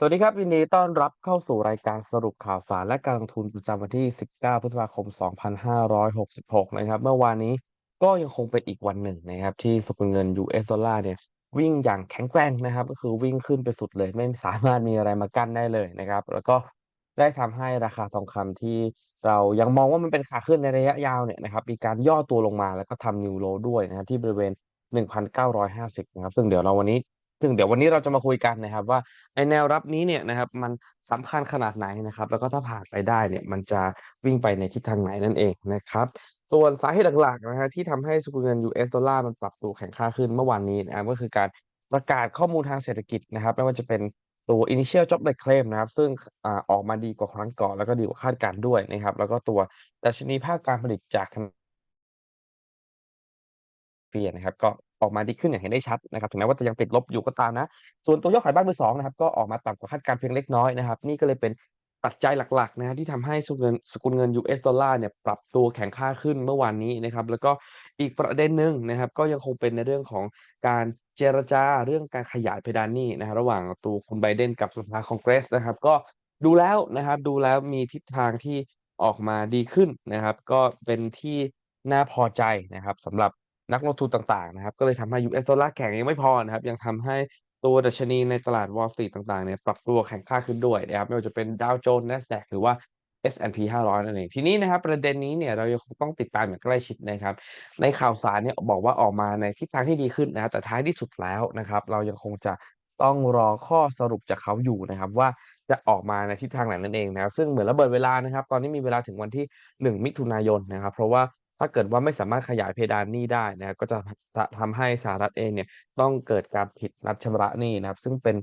สวัสดีครับยินดีต้อนรับเข้าสู่รายการสรุปข่าวสารและการลงทุนประจำวันที่ 19 พฤษภาคม 2566 นะครับ เมื่อวานนี้ก็ยังคงเป็นอีกวันหนึ่งนะครับ ที่สกุลเงิน US ดอลลาร์เนี่ย วิ่งอย่างแข็งแกร่งนะครับ ก็คือวิ่งขึ้นไปสุดเลย ไม่สามารถมีอะไรมากั้นได้เลยนะครับ แล้วก็ได้ทำให้ราคาทองคำที่เรายังมองว่ามันเป็นขาขึ้นในระยะยาวเนี่ยนะครับมีการย่อตัวลงมาแล้วก็ทำ New Low ด้วยนะครับที่บริเวณ 1,950 นะครับซึ่งเดี๋ยวเราวันนี้ ซึ่งเดี๋ยววันนี้เราจะมาคุยกันนะครับ ว่าไอแนวรับนี้เนี่ยนะครับ มันสำคัญขนาดไหนนะครับ แล้วก็ถ้าผ่านไปได้เนี่ย มันจะวิ่งไปในทิศทางไหนนั่นเองนะครับ ส่วนสาเหตุหลักๆนะฮะที่ทำให้สกุลเงิน US ดอลลาร์มันปรับตัวแข็งค่าขึ้นเมื่อวานนี้นะครับก็คือการประกาศข้อมูลทางเศรษฐกิจนะครับ ไม่ว่าจะเป็นตัว initial job claim นะครับ ซึ่งอออกมาดีกว่าครั้งก่อน แล้วก็ดีกว่าคาดการณ์ด้วยนะครับ แล้วก็ตัวดัชนีภาคการผลิตจากเปลี่ยนะครับ ก็ ออกมาดีขึ้นอย่างเห็นได้ชัดนะครับถึงแม้ว่าจะยังติดลบอยู่ก็ตามนะ ส่วนตัวยอดขายบ้านมือสองนะครับก็ออกมาต่ำกว่าคาดการณ์เพียงเล็กน้อยนะครับนี่ก็เลยเป็นปัจจัยหลักๆนะที่ทำให้สกุลเงินสกุลเงิน US ดอลลาร์เนี่ยปรับตัวแข็งค่าขึ้นเมื่อวานนี้นะครับแล้วก็อีกประเด็นหนึ่งนะครับก็ยังคงเป็นในเรื่องของการเจรจาเรื่องการขยายเพดานหนี้นะครับระหว่างตัวคุณไบเดนกับสภาคองเกรสนะครับก็ดูแล้วนะครับดูแล้วมีทิศทางที่ออกมาดีขึ้นนะครับ ก็เป็นที่น่าพอใจนะครับสำหรับ นักลงทุนต่างๆนะครับ ก็เลยทำให้ US ดอลลาร์แข็งยังไม่พอนะครับ ยังทำให้ตัวดัชนีในตลาด Wall Street ต่างๆเนี่ยปรับตัวแข็งค่าขึ้นด้วยนะครับไม่ว่าจะเป็น Dow Jones Nasdaq หรือว่า S&P 500 นั่นเองทีนี้นะครับประเด็นนี้เนี่ยเรายังคงต้องติดตามอย่างใกล้ชิดนะครับ ในข่าวสารเนี่ยบอกว่าออกมาในทิศทางที่ดีขึ้นนะครับแต่ท้ายที่สุดแล้วนะครับ เรายังคงจะต้องรอข้อสรุปจากเขาอยู่นะครับ ว่าจะออกมาในทิศทางไหนนั่นเองนะครับซึ่งเหมือนระเบิดเวลานะครับ ตอนนี้มีเวลาถึงวันที่ 1 มิถุนายนนะครับ เพราะว่า ถ้าเกิดว่าไม่สามารถขยายเพดานหนี้ได้นะครับก็จะจะทำให้สหรัฐเองเนี่ยต้องเกิดการผิดนัดชำระหนี้นะครับ ซึ่งเป็น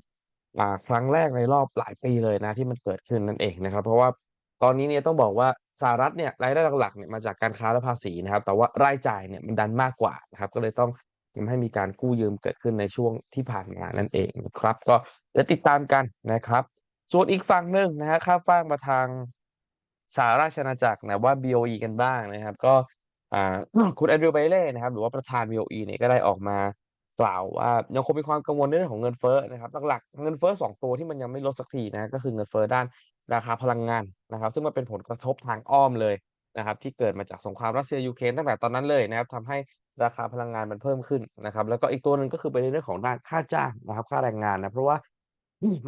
อ่าครั้งแรกในรอบหลายปีเลยนะที่มันเกิดขึ้นนั่นเองนะครับ เพราะว่าตอนนี้เนี่ยต้องบอกว่าสหรัฐเนี่ยรายได้หลักๆเนี่ยมาจากการค้าและภาษีนะครับ แต่ว่ารายจ่ายเนี่ยมันดันมากกว่านะครับ ก็เลยต้องทำให้มีการกู้ยืมเกิดขึ้นในช่วงที่ผ่านมานั่นเองนะครับ ก็เดี๋ยวติดตามกันนะครับ ส่วนอีกฝั่งหนึ่งนะฮะข้ามฟากมาทางสหราชอาณาจักรนะว่า BOE กันบ้างนะครับ ก็ อ่า คุณแอนดรูว์ไบเล่นะครับ หรือว่าประธาน BOE เนี่ยก็ได้ออกมากล่าวว่ายังคงมีความกังวลในเรื่องของเงินเฟ้อนะครับหลักๆเงินเฟ้อสองตัวที่มันยังไม่ลดสักทีนะก็คือเงินเฟ้อด้านราคาพลังงานนะครับ ซึ่งมันเป็นผลกระทบทางอ้อมเลยนะครับ ที่เกิดมาจากสงครามรัสเซียยูเครนตั้งแต่ตอนนั้นเลยนะครับทำให้ราคาพลังงานมันเพิ่มขึ้นนะครับ แล้วก็อีกตัวหนึ่งก็คือเป็นในเรื่องของด้านค่าจ้างนะครับ ค่าแรงงานนะเพราะว่า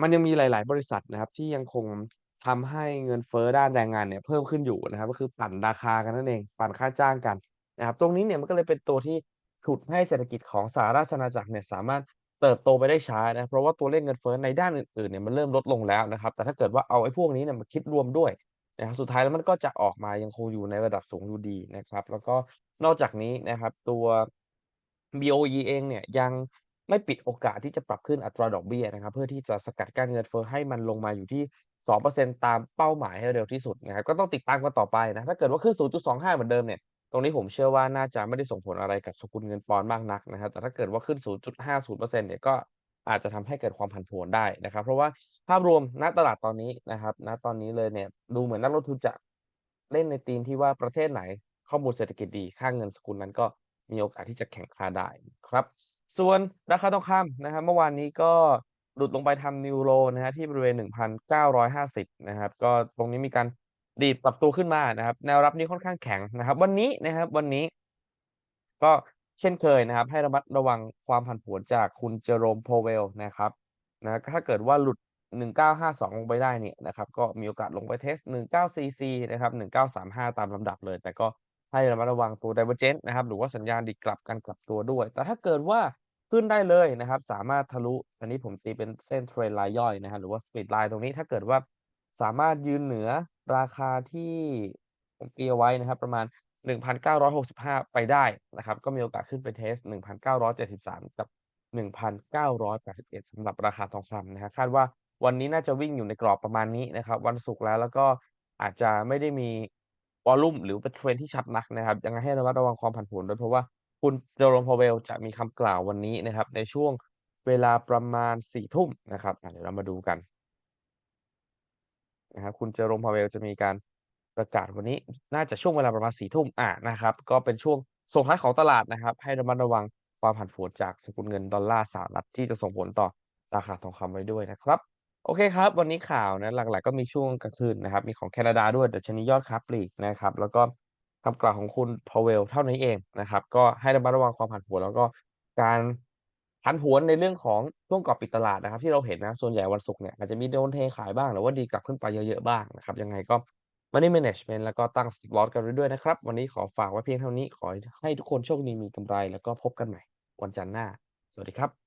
มันยังมีหลาย ๆ บริษัทนะครับ ที่ยังคง ทำให้เงินเฟ้อด้านแรงงานเนี่ยเพิ่มขึ้นอยู่นะครับ ก็คือปั่นราคากันนั่นเอง ปั่นค่าจ้างกันนะครับ ตรงนี้เนี่ยมันก็เลยเป็นตัวที่ฉุดให้เศรษฐกิจของสหราชอาณาจักรเนี่ยสามารถเติบโตไปได้ช้านะเพราะว่าตัวเลขเงินเฟ้อในด้านอื่นๆเนี่ยมันเริ่มลดลงแล้วนะครับ แต่ถ้าเกิดว่าเอาไอ้พวกนี้เนี่ยมาคิดรวมด้วยนะครับสุดท้ายแล้วมันก็จะออกมายังคงอยู่ในระดับสูงอยู่ดีนะครับ แล้วก็นอกจากนี้นะครับตัว BOE เองเนี่ยยัง ไม่ปิดโอกาสที่จะปรับขึ้นอัตราดอกเบี้ยนะครับ เพื่อที่จะสกัดกั้นเงินเฟ้อให้มันลงมาอยู่ที่ 2%ตามเป้าหมายให้เร็วที่สุดนะครับก็ต้องติดตามกันต่อไปนะถ้าเกิดว่าขึ้น 0.25 เหมือนเดิมเนี่ยตรงนี้ผมเชื่อว่าน่าจะไม่ได้ส่งผลอะไรกับสกุลเงินปอนด์มากนักนะครับแต่ถ้าเกิดว่าขึ้น 0.50%เนี่ยก็อาจจะทำให้เกิดความผันผวนได้นะครับ เพราะว่าภาพรวมณตลาดตอนนี้นะครับณตอนนี้เลยเนี่ยดูเหมือนนักลงทุนจะเล่นในธีมที่ว่าประเทศไหนข้อมูลเศรษฐกิจดี ค่าเงินสกุลนั้นก็มีโอกาสที่จะแข่งค่าได้ครับ ส่วนราคาทองคำนะครับเมื่อวานนี้ก็หลุดลงไปทำ New Low นะครับที่บริเวณ 1,950 นะครับ ก็ตรงนี้มีการดีดปรับตัวขึ้นมานะครับ แนวรับนี้ค่อนข้างแข็งนะครับ วันนี้นะครับวันนี้ ก็เช่นเคยนะครับ ให้ระมัดระวังความผันผวนจากคุณเจอโรม Powell นะครับนะถ้าเกิดว่าหลุด 1952 ลงไปได้เนี่ยนะครับ ก็มีโอกาสลงไปเทส 1944 นะครับ 1935 ตามลำดับเลย แต่ก็ ให้ระมัดระวังตัว Divergence นะครับ หรือว่าสัญญาณดีกลับการกลับตัวด้วย แต่ถ้าเกิดว่าขึ้นได้เลยนะครับ สามารถทะลุ อันนี้ผมตีเป็นเส้น Trend Line ย่อยนะครับหรือว่า Split Line ตรงนี้ถ้าเกิดว่าสามารถยืนเหนือราคาที่ผมตีเอาไว้นะครับ ประมาณ 1,965 ไปได้นะครับ ก็มีโอกาสขึ้นไปเทส 1,973 กับ 1,981สำหรับราคาทองคำนะครับคาดว่าวันนี้น่าจะวิ่งอยู่ในกรอบประมาณนี้นะครับ วันศุกร์แล้วแล้วก็อาจจะไม่ได้มี วอลลุ่มหรือเป็น Trend ที่ชัดนักนะครับ ยังไงให้ระมัดระวังความผันผวนด้วยเพราะว่าคุณเจอโรม Powell จะมีคำกล่าววันนี้นะครับ ในช่วงเวลาประมาณ4ทุ่มนะครับเดี๋ยวเรามาดูกันนะครับคุณเจอโรม Powell จะมีการประกาศวันนี้น่าจะช่วงเวลาประมาณ4ทุ่มอ่านะครับ ก็เป็นช่วงส่งท้ายของตลาดนะครับ ให้ระมัดระวังความผันผวนจากสกุลเงินดอลลาร์สหรัฐที่จะส่งผลต่อราคาทองคำไว้ด้วยนะครับ โอเคครับ วันนี้ข่าวนะหลักๆ ก็มีช่วงกลางคืนนะครับ มีของแคนาดาด้วยดัชนียอดค้าปลีกนะครับ แล้วก็คำกล่าวของคุณ Powell เท่านี้เองนะครับ ก็ให้ระมัดระวังความผันผวนแล้วก็การผันผวนในเรื่องของช่วงก่อนปิดตลาดนะครับ ที่เราเห็นนะส่วนใหญ่วันศุกร์เนี่ยอาจจะมีโดนเทขายบ้างหรือว่าดีกลับขึ้นไปเยอะๆบ้างนะครับ ยังไงก็ Money Management แล้วก็ตั้ง Stop Loss กันด้วยนะครับ วันนี้ขอฝากไว้เพียงเท่านี้ขอให้ทุกคนโชคดีมีกำไร แล้วก็พบกันใหม่วันจันทร์หน้า สวัสดีครับ